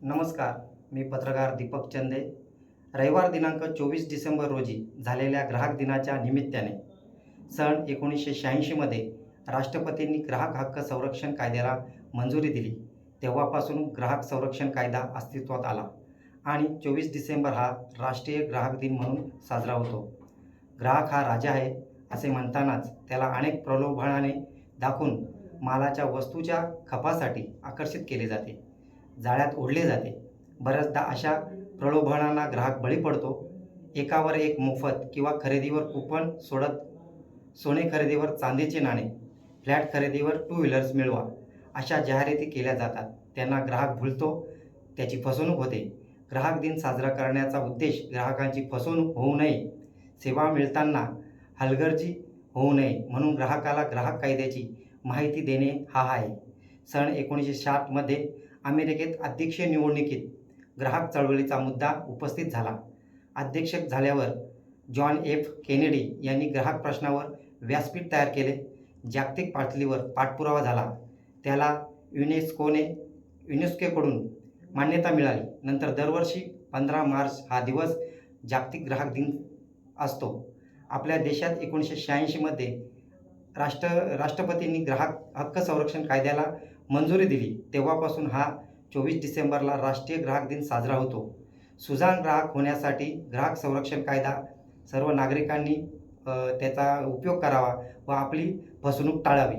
नमस्कार मी पत्रकार दीपक चंदे. रविवार दिनांक चोवीस डिसेंबर रोजी झालेल्या ग्राहक दिनाच्या निमित्ताने सन एकोणीसशे शहाऐंशीमध्ये राष्ट्रपतींनी ग्राहक हक्क संरक्षण कायद्याला मंजुरी दिली. तेव्हापासून ग्राहक संरक्षण कायदा अस्तित्वात आला आणि चोवीस डिसेंबर हा राष्ट्रीय ग्राहक दिन म्हणून साजरा होतो. ग्राहक हा राजा आहे असे म्हणतानाच त्याला अनेक प्रलोभनाने दाखवून मालाच्या वस्तूच्या खपासाठी आकर्षित केले जाते. जाळ्यात ओढले जाते. बऱ्याचदा अशा प्रलोभनांना ग्राहक बळी पडतो. एकावर एक मोफत किंवा खरेदीवर कुपन सोडत सोने खरेदीवर चांदीचे नाणे फ्लॅट खरेदीवर टू व्हीलर्स मिळवा अशा जाहिराती केल्या जातात. त्यांना ग्राहक भुलतो त्याची फसवणूक होते. ग्राहक दिन साजरा करण्याचा उद्देश ग्राहकांची फसवणूक होऊ नये. सेवा मिळताना हलगर्जी होऊ नये म्हणून ग्राहकाला ग्राहक कायद्याची माहिती देणे हा आहे. सन एकोणीसशे साठमध्ये अमेरिकेत अध्यक्षीय निवडणुकीत ग्राहक चळवळीचा मुद्दा उपस्थित झाला. अध्यक्ष झाल्यावर जॉन एफ. केनेडी यांनी ग्राहक प्रश्नावर व्यासपीठ तयार केले. जागतिक पातळीवर पाठपुरावा झाला. त्याला युनेस्कोने युनेस्कोकडून मान्यता मिळाली. नंतर दरवर्षी पंधरा मार्च हा दिवस जागतिक ग्राहक दिन असतो. आपल्या देशात एकोणीसशे शहाऐंशीमध्ये राष्ट्र राष्ट्रपतींनी ग्राहक हक्क संरक्षण कायद्याला मंजुरी दिली. तेव्हापासून हा चोवीस डिसेंबरला राष्ट्रीय ग्राहक दिन साजरा होतो. सुजाण ग्राहक होण्यासाठी ग्राहक संरक्षण कायदा सर्व नागरिकांनी त्याचा उपयोग करावा व आपली फसवणूक टाळावी.